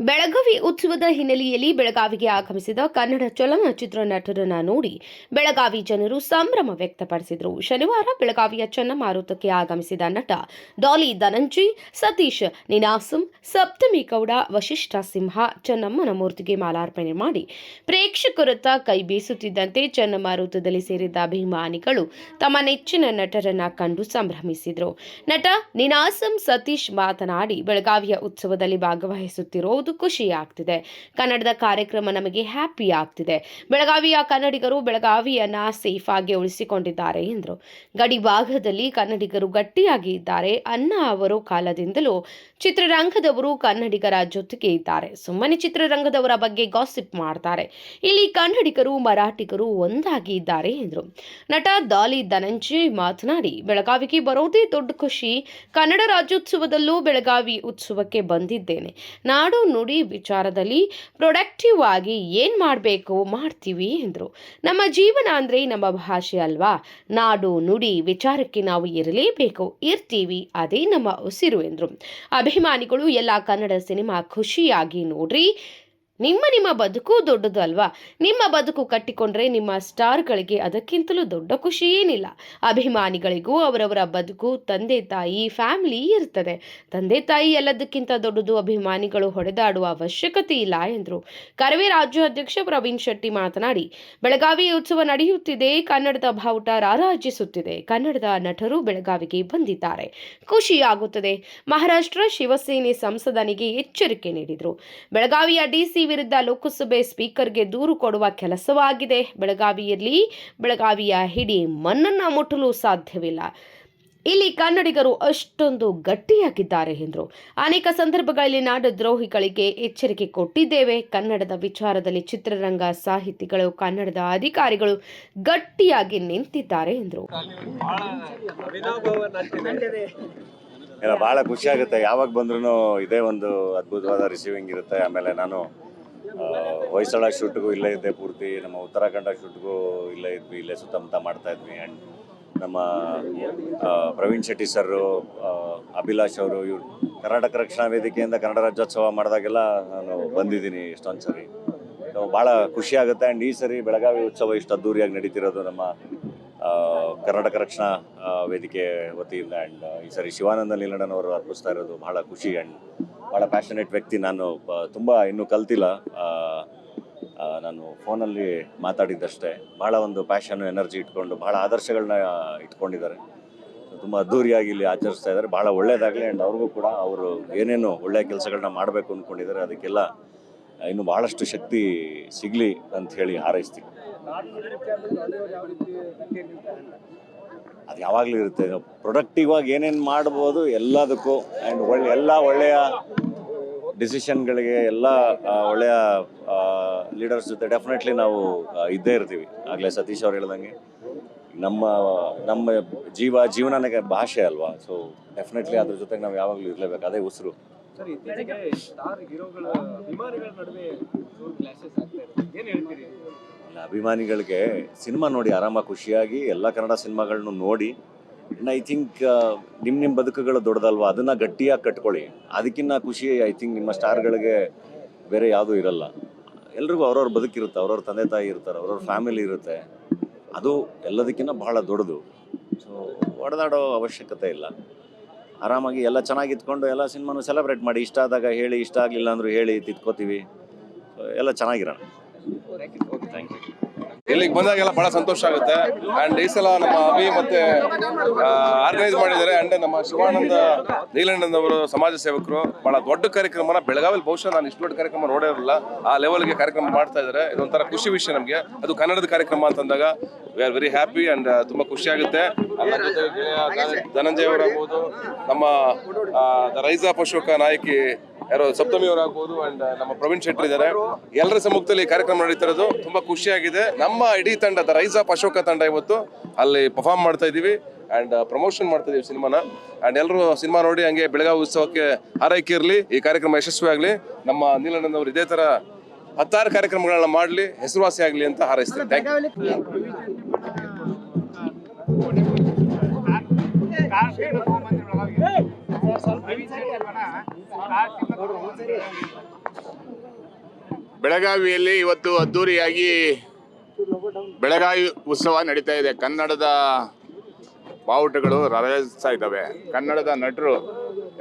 ಬೆಳಗಾವಿ ಉತ್ಸವದ ಹಿನ್ನೆಲೆಯಲ್ಲಿ ಬೆಳಗಾವಿಗೆ ಆಗಮಿಸಿದ ಕನ್ನಡ ಚಲನಚಿತ್ರ ನಟರನ್ನ ನೋಡಿ ಬೆಳಗಾವಿ ಜನರು ಸಂಭ್ರಮ ವ್ಯಕ್ತಪಡಿಸಿದರು. ಶನಿವಾರ ಬೆಳಗಾವಿಯ ಚನ್ನಮಾರುತಕ್ಕೆ ಆಗಮಿಸಿದ ನಟ ಡಾಲಿ ಧನಂಜಯ್, ಸತೀಶ್ ನಿನಾಸಂ, ಸಪ್ತಮಿ ಗೌಡ, ವಶಿಷ್ಠ ಸಿಂಹ ಚನ್ನಮ್ಮನ ಮೂರ್ತಿಗೆ ಮಾಲಾರ್ಪಣೆ ಮಾಡಿ ಪ್ರೇಕ್ಷಕರತ್ತ ಕೈ ಬೀಸುತ್ತಿದ್ದಂತೆ ಚನ್ನಮಾರುತದಲ್ಲಿ ಸೇರಿದ್ದ ಅಭಿಮಾನಿಗಳು ತಮ್ಮ ನೆಚ್ಚಿನ ನಟರನ್ನ ಕಂಡು ಸಂಭ್ರಮಿಸಿದರು. ನಟ ನಿನಾಸಂ, ಸತೀಶ್ ಮಾತನಾಡಿ ಬೆಳಗಾವಿಯ ಉತ್ಸವದಲ್ಲಿ ಭಾಗವಹಿಸುತ್ತಿರುವುದು ಖುಷಿ ಆಗ್ತಿದೆ ಕನ್ನಡದ ಕಾರ್ಯಕ್ರಮ ನಮಗೆ ಹ್ಯಾಪಿ ಆಗ್ತಿದೆ ಬೆಳಗಾವಿಯ ಕನ್ನಡಿಗರು ಬೆಳಗಾವಿಯನ್ನ ಸೇಫ್ ಆಗಿ ಉಳಿಸಿಕೊಂಡಿದ್ದಾರೆ ಎಂದರು. ಗಡಿ ಭಾಗದಲ್ಲಿ ಕನ್ನಡಿಗರು ಗಟ್ಟಿಯಾಗಿ ಇದ್ದಾರೆ. ಅನ್ನ ಅವರು ಕಾಲದಿಂದಲೂ ಚಿತ್ರರಂಗದವರು ಕನ್ನಡಿಗರ ಜೊತೆಗೆ ಇದ್ದಾರೆ. ಸುಮ್ಮನೆ ಚಿತ್ರರಂಗದವರ ಬಗ್ಗೆ ಗಾಸಿಪ್ ಮಾಡ್ತಾರೆ. ಇಲ್ಲಿ ಕನ್ನಡಿಗರು, ಮರಾಠಿಗರು ಒಂದಾಗಿ ಇದ್ದಾರೆ ಎಂದರು. ನಟ ದಾಲಿ ಧನಂಜಯ್ ಮಾತನಾಡಿ, ಬೆಳಗಾವಿಗೆ ಬರೋದೇ ದೊಡ್ಡ ಖುಷಿ. ಕನ್ನಡ ರಾಜ್ಯೋತ್ಸವದಲ್ಲೂ ಬೆಳಗಾವಿ ಉತ್ಸವಕ್ಕೆ ಬಂದಿದ್ದೇನೆ. ನಾಡು ನುಡಿ ವಿಚಾರದಲ್ಲಿ ಪ್ರೊಡಕ್ಟಿವ್ ಆಗಿ ಏನು ಮಾಡಬೇಕು, ಮಾಡ್ತೀವಿ ಎಂದರು. ನಮ್ಮ ಜೀವನ ಅಂದ್ರೆ ನಮ್ಮ ಭಾಷೆ ಅಲ್ವಾ? ನಾಡು, ನುಡಿ ವಿಚಾರಕ್ಕೆ ನಾವು ಇರಲೇಬೇಕು, ಇರ್ತೀವಿ, ಅದೇ ನಮ್ಮ ಉಸಿರು ಎಂದರು. ಅಭಿಮಾನಿಗಳು ಎಲ್ಲ ಕನ್ನಡ ಸಿನಿಮಾ ಖುಷಿಯಾಗಿ ನೋಡ್ರಿ. ನಿಮ್ಮ ನಿಮ್ಮ ಬದುಕು ದೊಡ್ಡದು ಅಲ್ವಾ? ನಿಮ್ಮ ಬದುಕು ಕಟ್ಟಿಕೊಂಡ್ರೆ ನಿಮ್ಮ ಸ್ಟಾರ್ಗಳಿಗೆ ಅದಕ್ಕಿಂತಲೂ ದೊಡ್ಡ ಖುಷಿ ಏನಿಲ್ಲ. ಅಭಿಮಾನಿಗಳಿಗೂ ಅವರವರ ಬದುಕು, ತಂದೆ, ತಾಯಿ, ಫ್ಯಾಮಿಲಿ ಇರ್ತದೆ. ತಂದೆ, ತಾಯಿ ಎಲ್ಲದಕ್ಕಿಂತ ದೊಡ್ಡದು ಅಭಿಮಾನಿಗಳು ಹೊಡೆದಾಡುವ ಅವಶ್ಯಕತೆ ಇಲ್ಲ ಎಂದರು. ಕರವೇ ರಾಜ್ಯಾಧ್ಯಕ್ಷ ಪ್ರವೀಣ್ ಶೆಟ್ಟಿ ಮಾತನಾಡಿ, ಬೆಳಗಾವಿ ಉತ್ಸವ ನಡೆಯುತ್ತಿದೆ, ಕನ್ನಡದ ಬಾವುಟ ರಾರಾಜಿಸುತ್ತಿದೆ. ಕನ್ನಡದ ನಟರು ಬೆಳಗಾವಿಗೆ ಬಂದಿದ್ದಾರೆ. ಖುಷಿಯಾಗುತ್ತದೆ. ಮಹಾರಾಷ್ಟ್ರ ಶಿವಸೇನೆ ಸಂಸದನಿಗೆ ಎಚ್ಚರಿಕೆ ನೀಡಿದರು. ಬೆಳಗಾವಿಯ ಡಿಸಿ ವಿರುದ್ಧ ಲೋಕಸಭೆ ಸ್ಪೀಕರ್ಗೆ ದೂರು ಕೊಡುವ ಕೆಲಸವಾಗಿದೆ. ಬೆಳಗಾವಿಯಲ್ಲಿ ಬೆಳಗಾವಿಯ ಹಿಡಿ ಮಣ್ಣನ್ನ ಮುಟ್ಟಲು ಸಾಧ್ಯವಿಲ್ಲ. ಇಲ್ಲಿ ಕನ್ನಡಿಗರು ಅಷ್ಟೊಂದು ಗಟ್ಟಿಯಾಗಿದ್ದಾರೆ ಎಂದರು. ಅನೇಕ ಸಂದರ್ಭಗಳಲ್ಲಿ ನಾಡ ದ್ರೋಹಿಗಳಿಗೆ ಎಚ್ಚರಿಕೆ ಕೊಟ್ಟಿದ್ದೇವೆ. ಕನ್ನಡದ ವಿಚಾರದಲ್ಲಿ ಚಿತ್ರರಂಗ ಸಾಹಿತಿಗಳು, ಕನ್ನಡದ ಅಧಿಕಾರಿಗಳು ಗಟ್ಟಿಯಾಗಿ ನಿಂತಿದ್ದಾರೆ ಎಂದರು. ಬಹಳ ಖುಷಿ ಆಗುತ್ತೆ. ಯಾವಾಗ ಬಂದ್ರೂ ಇದೇ ಒಂದು ಅದ್ಭುತವಾದ ರಿಸೀವಿಂಗ್ ಇರುತ್ತೆ. ಆಮೇಲೆ ನಾನು ಹೊಯ್ಸಳ ಶೂಟ್ಗೂ ಇಲ್ಲೇ ಇದ್ದೆ ಪೂರ್ತಿ, ನಮ್ಮ ಉತ್ತರಾಖಂಡ ಶೂಟ್ಗೂ ಇಲ್ಲೇ ಇದ್ವಿ, ಇಲ್ಲೇ ಸುತ್ತಮುತ್ತ ಮಾಡ್ತಾ ಇದ್ವಿ. ಆ್ಯಂಡ್ ನಮ್ಮ ಪ್ರವೀಣ್ ಶೆಟ್ಟಿ ಸರು ಅಭಿಲಾಷ್ ಅವರು, ಇವ್ರು ಕರ್ನಾಟಕ ರಕ್ಷಣಾ ವೇದಿಕೆಯಿಂದ ಕನ್ನಡ ರಾಜ್ಯೋತ್ಸವ ಮಾಡಿದಾಗೆಲ್ಲ ನಾನು ಬಂದಿದ್ದೀನಿ ಎಷ್ಟೊಂದು ಸರಿ ಭಾಳ ಖುಷಿ ಆಗುತ್ತೆ. ಆ್ಯಂಡ್ ಈ ಸರಿ ಬೆಳಗಾವಿ ಉತ್ಸವ ಇಷ್ಟು ಅದ್ದೂರಿಯಾಗಿ ನಡೀತಿರೋದು ನಮ್ಮ ಕರ್ನಾಟಕ ರಕ್ಷಣಾ ವೇದಿಕೆ ವತಿಯಿಂದ ಆ್ಯಂಡ್ ಈ ಸರಿ ಶಿವಾನಂದ ನೀಲಣ್ಣನವರು ಅರ್ಪಿಸ್ತಾ ಇರೋದು ಬಹಳ ಖುಷಿ ಆ್ಯಂಡ್ ಭಾಳ ಪ್ಯಾಷನೇಟ್ ವ್ಯಕ್ತಿ ನಾನು ತುಂಬ ಇನ್ನೂ ಕಲ್ತಿಲ್ಲ. ನಾನು ಫೋನಲ್ಲಿ ಮಾತಾಡಿದ್ದಷ್ಟೇ. ಭಾಳ ಒಂದು ಪ್ಯಾಷನ್ ಎನರ್ಜಿ ಇಟ್ಕೊಂಡು ಭಾಳ ಆದರ್ಶಗಳನ್ನ ಇಟ್ಕೊಂಡಿದ್ದಾರೆ. ತುಂಬ ಅದ್ದೂರಿಯಾಗಿ ಇಲ್ಲಿ ಆಚರಿಸ್ತಾ ಇದ್ದಾರೆ. ಭಾಳ ಒಳ್ಳೆಯದಾಗಲಿ ಆ್ಯಂಡ್ ಅವ್ರಿಗೂ ಕೂಡ ಅವರು ಏನೇನು ಒಳ್ಳೆಯ ಕೆಲಸಗಳನ್ನ ಮಾಡಬೇಕು ಅಂದ್ಕೊಂಡಿದ್ದಾರೆ ಅದಕ್ಕೆಲ್ಲ ಇನ್ನು ಭಾಳಷ್ಟು ಶಕ್ತಿ ಸಿಗಲಿ ಅಂತ ಹೇಳಿ ಹಾರೈಸ್ತೀನಿ. ಅದು ಯಾವಾಗಲೂ ಇರುತ್ತೆ. ಪ್ರೊಡಕ್ಟಿವ್ ಆಗಿ ಏನೇನು ಮಾಡ್ಬೋದು ಎಲ್ಲದಕ್ಕೂ ಆ್ಯಂಡ್ ಒಳ್ಳೆ ಎಲ್ಲ ಒಳ್ಳೆಯ ಡಿಸಿಷನ್ಗಳಿಗೆ ಎಲ್ಲ ಒಳ್ಳೆಯ ಲೀಡರ್ಸ್ ಜೊತೆ ಡೆಫಿನೆಟ್ಲಿ ನಾವು ಇದ್ದೇ ಇರ್ತೀವಿ. ಆಗಲೇ ಸತೀಶ್ ಅವ್ರು ಹೇಳ್ದಂಗೆ. ನಮ್ಮ ನಮ್ಮ ಜೀವ ಜೀವನಕ್ಕೆ ಭಾಷೆ ಅಲ್ವಾ? ಸೊ ಡೆಫಿನೆಟ್ಲಿ ಅದ್ರ ಜೊತೆಗೆ ನಾವು ಯಾವಾಗಲೂ ಇರಲೇಬೇಕು. ಅದೇ ಉಸಿರು. ಸರ್, ಇತ್ತೀಚೆಗೆ ಸ್ಟಾರ್ ಹೀರೋಗಳ ಅಭಿಮಾನಿಗಳ ನಡುವೆ ಅಭಿಮಾನಿಗಳಿಗೆ ಸಿನಿಮಾ ನೋಡಿ ಆರಾಮ, ಖುಷಿಯಾಗಿ ಎಲ್ಲ ಕನ್ನಡ ಸಿನಿಮಾಗಳನ್ನು ನೋಡಿ. ಐ ಥಿಂಕ್ ನಿಮ್ಮ ನಿಮ್ಮ ಬದುಕುಗಳು ದೊಡ್ಡದಲ್ವಾ? ಅದನ್ನು ಗಟ್ಟಿಯಾಗಿ ಕಟ್ಕೊಳ್ಳಿ. ಅದಕ್ಕಿಂತ ಖುಷಿ ಐ ಥಿಂಕ್ ನಿಮ್ಮ ಸ್ಟಾರ್ಗಳಿಗೆ ಬೇರೆ ಯಾವುದೂ ಇರಲ್ಲ. ಎಲ್ರಿಗೂ ಅವ್ರವ್ರ ಬದುಕಿರುತ್ತೆ, ಅವ್ರವ್ರ ತಂದೆ ತಾಯಿ ಇರ್ತಾರೆ, ಅವ್ರವ್ರ ಫ್ಯಾಮಿಲಿ ಇರುತ್ತೆ. ಅದು ಎಲ್ಲದಕ್ಕಿಂತ ಬಹಳ ದೊಡ್ಡದು. ಸೊ ಹೊಡೆದಾಡೋ ಅವಶ್ಯಕತೆ ಇಲ್ಲ. ಆರಾಮಾಗಿ ಎಲ್ಲ ಚೆನ್ನಾಗಿ ಇದ್ಕೊಂಡು ಎಲ್ಲ ಸಿನಿಮಾನು ಸೆಲೆಬ್ರೇಟ್ ಮಾಡಿ, ಇಷ್ಟ ಆದಾಗ ಹೇಳಿ, ಇಷ್ಟ ಆಗಲಿಲ್ಲ ಅಂದರೂ ಹೇಳಿ ತಿತ್ಕೋತೀವಿ ಎಲ್ಲ ಚೆನ್ನಾಗಿರೋಣ. ಇಲ್ಲಿಗೆ ಬಂದಾಗೆಲ್ಲ ಬಹಳ ಸಂತೋಷ ಆಗುತ್ತೆ. ಅಂಡ್ ಈ ಸಲ ನಮ್ಮ ಅಭಿ ಮತ್ತೆ ಆರ್ಗನೈಸ್ ಮಾಡಿದ್ದಾರೆ. ಅಂಡ್ ನಮ್ಮ ಶಿವಾನಂದ ನೀಲಣ್ಣನ್ ಅವರು ಸಮಾಜ ಸೇವಕರು. ಬಹಳ ದೊಡ್ಡ ಕಾರ್ಯಕ್ರಮನ ಬೆಳಗಾವಿ ಬಹುಶಃ ನಾನು ಇಷ್ಟು ದೊಡ್ಡ ಕಾರ್ಯಕ್ರಮ ನೋಡೇ ಆ ಲೆವೆಲ್ಗೆ ಕಾರ್ಯಕ್ರಮ ಮಾಡ್ತಾ ಇದ್ದಾರೆ. ಇದೊಂಥರ ಖುಷಿ ವಿಷಯ ನಮಗೆ. ಅದು ಕನ್ನಡದ ಕಾರ್ಯಕ್ರಮ ಅಂತಂದಾಗ we are very happy and ತುಂಬಾ ಖುಷಿ ಆಗುತ್ತೆ. ಧನಂಜಯ ಅವರಾಗ್ಬೋದು. ನಮ್ಮ ರೈಜಾ ಅಶೋಕ ನಾಯಕಿ ಯಾರೋ ಸಪ್ತಮಿ ಅವರಾಗ್ಬೋದು ಅಂಡ್ ನಮ್ಮ ಪ್ರವೀಣ್ ಶೆಟ್ಟಿ ಇದ್ದಾರೆ ಎಲ್ಲರ ಸಮ್ಮುಖದಲ್ಲಿ ಕಾರ್ಯಕ್ರಮ ನಡೀತಿರೋದು ತುಂಬಾ ಖುಷಿಯಾಗಿದೆ. ನಮ್ಮ ಇಡೀ ತಂಡ ದ ರೈಸ್ ಆಫ್ ಅಶೋಕ ತಂಡ ಇವತ್ತು ಅಲ್ಲಿ ಪರ್ಫಾರ್ಮ್ ಮಾಡ್ತಾ ಇದೀವಿ ಅಂಡ್ ಪ್ರಮೋಷನ್ ಮಾಡ್ತಾ ಇದೀವಿ ಸಿನಿಮಾನ. ಅಂಡ್ ಎಲ್ಲರೂ ಸಿನಿಮಾ ನೋಡಿ ಹಂಗೆ ಬೆಳಗಾವಿ ಉತ್ಸವಕ್ಕೆ ಆರೈಕೆ ಇರಲಿ, ಈ ಕಾರ್ಯಕ್ರಮ ಯಶಸ್ವಿ ಆಗಲಿ. ನಮ್ಮ ನೀಲಾನಂದ್ ಅವರು ಇದೇ ತರ ಹತ್ತಾರು ಕಾರ್ಯಕ್ರಮಗಳನ್ನ ಮಾಡಲಿ, ಹೆಸರುವಾಸಿ ಆಗಲಿ ಅಂತ ಹಾರೈಸ್ತೇನೆ. ಥ್ಯಾಂಕ್ ಯು ಬೆಳಗಾವಿಯಲ್ಲಿ ಇವತ್ತು ಅದ್ದೂರಿಯಾಗಿ ಬೆಳಗಾವಿ ಉತ್ಸವ ನಡೀತಾ ಇದೆ. ಕನ್ನಡದ ಬಾವುಟಗಳು ರಾರಾಜಿಸ್ತಾ ಇದ್ದಾವೆ. ಕನ್ನಡದ ನಟರು,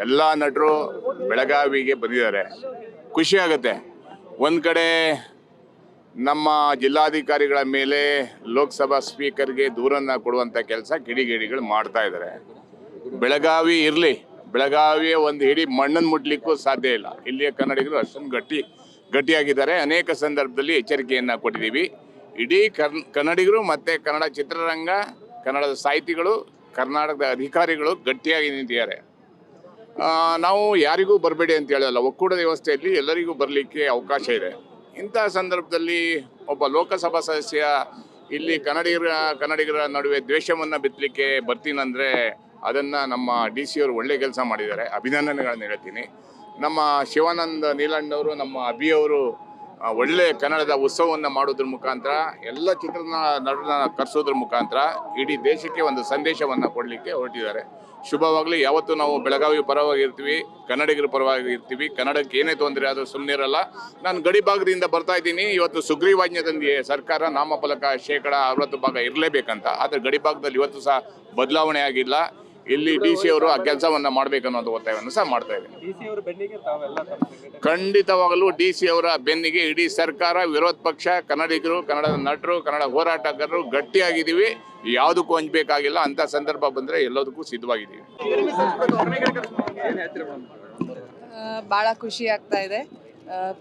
ಎಲ್ಲ ನಟರು ಬೆಳಗಾವಿಗೆ ಬಂದಿದ್ದಾರೆ. ಖುಷಿ ಆಗುತ್ತೆ. ಒಂದು ಕಡೆ ನಮ್ಮ ಜಿಲ್ಲಾಧಿಕಾರಿಗಳ ಮೇಲೆ ಲೋಕಸಭಾ ಸ್ಪೀಕರ್ಗೆ ದೂರನ್ನು ಕೊಡುವಂಥ ಕೆಲಸ ಕಿಡಿಗೇಡಿಗಳು ಮಾಡ್ತಾ ಇದ್ದಾರೆ. ಬೆಳಗಾವಿ ಇರಲಿ. ಬೆಳಗಾವಿಯ ಒಂದು ಹಿಡಿ ಮಣ್ಣನ್ನು ಮುಟ್ಲಿಕ್ಕೂ ಸಾಧ್ಯ ಇಲ್ಲ. ಇಲ್ಲಿಯ ಕನ್ನಡಿಗರು ಅಷ್ಟೊಂದು ಗಟ್ಟಿ, ಗಟ್ಟಿಯಾಗಿದ್ದಾರೆ. ಅನೇಕ ಸಂದರ್ಭದಲ್ಲಿ ಎಚ್ಚರಿಕೆಯನ್ನು ಕೊಟ್ಟಿದ್ದೀವಿ. ಇಡೀ ಕರ್ ಕನ್ನಡಿಗರು ಮತ್ತು ಕನ್ನಡ ಚಿತ್ರರಂಗ, ಕನ್ನಡದ ಸಾಹಿತಿಗಳು, ಕರ್ನಾಟಕದ ಅಧಿಕಾರಿಗಳು ಗಟ್ಟಿಯಾಗಿ ನಿಂತಿದ್ದಾರೆ. ನಾವು ಯಾರಿಗೂ ಬರಬೇಡಿ ಅಂತ ಹೇಳಲ್ಲ. ಒಕ್ಕೂಟದ ವ್ಯವಸ್ಥೆಯಲ್ಲಿ ಎಲ್ಲರಿಗೂ ಬರಲಿಕ್ಕೆ ಅವಕಾಶ ಇದೆ. ಇಂಥ ಸಂದರ್ಭದಲ್ಲಿ ಒಬ್ಬ ಲೋಕಸಭಾ ಸದಸ್ಯ ಇಲ್ಲಿ ಕನ್ನಡಿಗರ ಕನ್ನಡಿಗರ ನಡುವೆ ದ್ವೇಷವನ್ನು ಬಿತ್ತಲಿಕ್ಕೆ ಬರ್ತೀನಂದರೆ ಅದನ್ನು ನಮ್ಮ ಡಿ ಸಿ ಅವರು ಒಳ್ಳೆ ಕೆಲಸ ಮಾಡಿದ್ದಾರೆ. ಅಭಿನಂದನೆಗಳನ್ನು ಹೇಳ್ತೀನಿ. ನಮ್ಮ ಶಿವಾನಂದ ನೀಲಣ್ಣವರು, ನಮ್ಮ ಅಭಿಯವರು ಒಳ್ಳೆ ಕನ್ನಡದ ಉತ್ಸವವನ್ನು ಮಾಡೋದ್ರ ಮುಖಾಂತರ, ಎಲ್ಲ ಚಿತ್ರನ ನಟನ ಕರೆಸೋದ್ರ ಮುಖಾಂತರ ಇಡೀ ದೇಶಕ್ಕೆ ಒಂದು ಸಂದೇಶವನ್ನು ಕೊಡಲಿಕ್ಕೆ ಹೊರಟಿದ್ದಾರೆ. ಶುಭವಾಗಲಿ, ಯಾವತ್ತೂ ನಾವು ಬೆಳಗಾವಿ ಪರವಾಗಿ ಇರ್ತೀವಿ ಕನ್ನಡಿಗರ ಪರವಾಗಿ ಇರ್ತೀವಿ ಕನ್ನಡಕ್ಕೆ ಏನೇ ತೊಂದರೆ ಆದರೂ ಸುಮ್ಮನೆ ಇರಲ್ಲ. ನಾನು ಗಡಿ ಭಾಗದಿಂದ ಬರ್ತಾ ಇದ್ದೀನಿ. ಇವತ್ತು ಸುಗ್ರೀವಾಜ್ಞೆ ತಂದಿ ಸರ್ಕಾರ, ನಾಮಫಲಕ ಶೇಕಡ ಅರವತ್ತು ಭಾಗ ಇರಲೇಬೇಕಂತ. ಆದರೆ ಗಡಿ ಭಾಗದಲ್ಲಿ ಇವತ್ತು ಸಹ ಬದಲಾವಣೆ ಆಗಿಲ್ಲ. ಇಲ್ಲಿ ಡಿ ಸಿ ಅವರು ಆ ಕೆಲಸವನ್ನು ಮಾಡಬೇಕನ್ನೋದು ಒತ್ತಾಯವನ್ನು ಸಹ ಮಾಡ್ತಾ ಇದ್ದೀನಿ ಡಿ ಅವರ ಬೆನ್ನಿಗೆ ತಾವೆಲ್ಲ ತಮ್ಮ ಖಂಡಿತವಾಗಲೂ ಡಿ ಸಿ ಅವರ ಬೆನ್ನಿಗೆ ಇಡೀ ಸರ್ಕಾರ ವಿರೋಧ ಪಕ್ಷ ಕನ್ನಡಿಗರು ಕನ್ನಡದ ನಟರು ಕನ್ನಡ ಹೋರಾಟಗಾರರು ಗಟ್ಟಿಯಾಗಿದ್ದೀವಿ. ಯಾವುದಕ್ಕೂ ಹಂಚಬೇಕಾಗಿಲ್ಲ ಅಂತ ಸಂದರ್ಭ ಬಂದ್ರೆ ಎಲ್ಲದಕ್ಕೂ ಸಿದ್ಧವಾಗಿದ್ದೀವಿ. ಬಹಳ ಖುಷಿ ಆಗ್ತಾ ಇದೆ.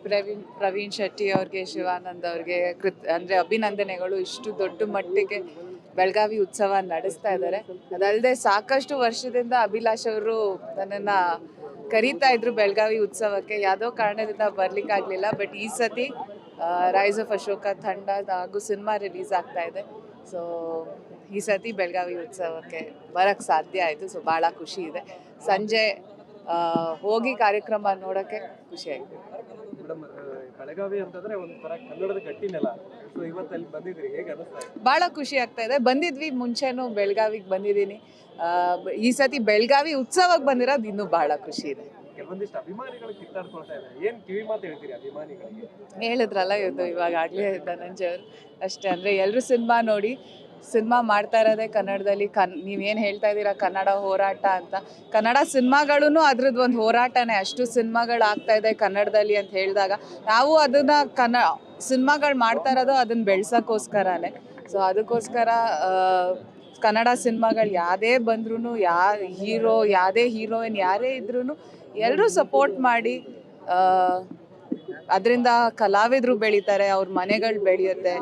ಪ್ರವೀಣ್ ಪ್ರವೀಣ್ ಶೆಟ್ಟಿ ಅವ್ರಿಗೆ ಶಿವಾನಂದ್ ಅವ್ರಿಗೆ ಕೃತ್ ಅಂದ್ರೆ ಅಭಿನಂದನೆಗಳು. ಇಷ್ಟು ದೊಡ್ಡ ಮಟ್ಟಿಗೆ ಬೆಳಗಾವಿ ಉತ್ಸವ ನಡೆಸ್ತಾ ಇದ್ದಾರೆ. ಅದಲ್ಲದೆ ಸಾಕಷ್ಟು ವರ್ಷದಿಂದ ಅಭಿಲಾಷ್ ಅವರು ನನ್ನನ್ನು ಕರೀತಾ ಇದ್ರು ಬೆಳಗಾವಿ ಉತ್ಸವಕ್ಕೆ. ಯಾವುದೋ ಕಾರಣದಿಂದ ಬರ್ಲಿಕ್ಕಾಗಲಿಲ್ಲ ಬಟ್ ಈ ಸತಿ ರೈಸ್ ಆಫ್ ಅಶೋಕ ತಂಡ ಹಾಗೂ ಸಿನಿಮಾ ರಿಲೀಸ್ ಆಗ್ತಾ ಇದೆ. ಸೊ ಈ ಸತಿ ಬೆಳಗಾವಿ ಉತ್ಸವಕ್ಕೆ ಬರೋಕ್ಕೆ ಸಾಧ್ಯ ಆಯಿತು. ಸೊ ಭಾಳ ಖುಷಿ ಇದೆ. ಸಂಜೆ ಹೋಗಿ ಕಾರ್ಯಕ್ರಮ ನೋಡೋಕ್ಕೆ ಖುಷಿ ಮೇಡಮ್ ಬೆಳಗಾವಿ ಅಂತಂದ್ರೆ ಒಂಥರ ಕನ್ನಡದ ಗಟ್ಟಿ ನೆಲ. ಸೊ ಇವತ್ತು ಅಲ್ಲಿ ಬಂದಿದ್ರಿ ಹೇಗೆ ಅನಿಸ್ತಾ ಇದೆ? ಭಾಳ ಖುಷಿ ಆಗ್ತಾ ಇದೆ. ಬಂದಿದ್ವಿ ಮುಂಚೆನೂ ಬೆಳಗಾವಿಗೆ ಬಂದಿದ್ದೀನಿ. ಈ ಸತಿ ಬೆಳಗಾವಿ ಉತ್ಸವಕ್ಕೆ ಬಂದಿರೋದು ಇನ್ನೂ ಬಹಳ ಖುಷಿ ಇದೆ. ಕೆಲವೊಂದಿಷ್ಟು ಅಭಿಮಾನಿಗಳು ಕಿತ್ತಾಡ್ಕೊಳ್ತಾ ಇದ್ದಾರೆ. ಏನ್ ಕಿವಿ ಮಾತು ಹೇಳ್ತೀರಿ ಅಭಿಮಾನಿಗಳಿಗೆ? ಹೇಳಿದ್ರಲ್ಲ ಇವತ್ತು ಇವಾಗ ಆಗ್ಲೇ ಧನಂಜಯ್ ಅವರು. ಅಷ್ಟೇ ಅಂದ್ರೆ ಎಲ್ಲರೂ ಸಿನಿಮಾ ನೋಡಿ ಸಿನಿಮಾ ಮಾಡ್ತಾ ಇರೋದೇ ಕನ್ನಡದಲ್ಲಿ. ಕನ್, ನೀವೇನು ಹೇಳ್ತಾ ಇದ್ದೀರಾ, ಕನ್ನಡ ಹೋರಾಟ ಅಂತ. ಕನ್ನಡ ಸಿನಿಮಾಗಳೂ ಅದ್ರದ್ದು ಒಂದು ಹೋರಾಟನೇ. ಅಷ್ಟು ಸಿನಿಮಾಗಳು ಆಗ್ತಾ ಇದೆ ಕನ್ನಡದಲ್ಲಿ ಅಂತ ಹೇಳಿದಾಗ. ನಾವು ಅದನ್ನು ಕನ್ನ ಸಿನಿಮಾಗಳು ಮಾಡ್ತಾ ಇರೋದು ಅದನ್ನ ಬೆಳ್ಸೋಕ್ಕೋಸ್ಕರನೇ. ಸೊ, ಅದಕ್ಕೋಸ್ಕರ ಕನ್ನಡ ಸಿನಿಮಾಗಳು ಯಾವುದೇ ಬಂದ್ರೂ ಯಾ, ಹೀರೋ, ಯಾವುದೇ ಹೀರೋಯಿನ್ ಯಾರೇ ಇದ್ರೂ ಎಲ್ಲರೂ ಸಪೋರ್ಟ್ ಮಾಡಿ ಅದರಿಂದ ಕಲಾವಿದರು ಬೆಳೀತಾರೆ, ಅವ್ರ ಮನೆಗಳು ಬೆಳೆಯುತ್ತೆ.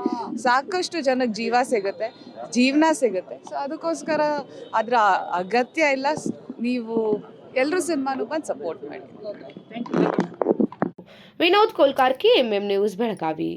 ಸಾಕಷ್ಟು ಜನಕ್ಕೆ ಜೀವ ಸಿಗುತ್ತೆ, ಜೀವನ ಸಿಗುತ್ತೆ. ಸೊ ಅದಕ್ಕೋಸ್ಕರ ಅದರ ಅಗತ್ಯ ಇಲ್ಲ. ನೀವು ಎಲ್ಲರೂ ಸಿನಿಮಾನು ಬಂದು ಸಪೋರ್ಟ್ ಮಾಡಿ. ವಿನೋದ್ ಕೋಲ್ಕಾರ್ಕಿ ಎಂಎಂ ನ್ಯೂಸ್ ಬೆಳಗಾವಿ.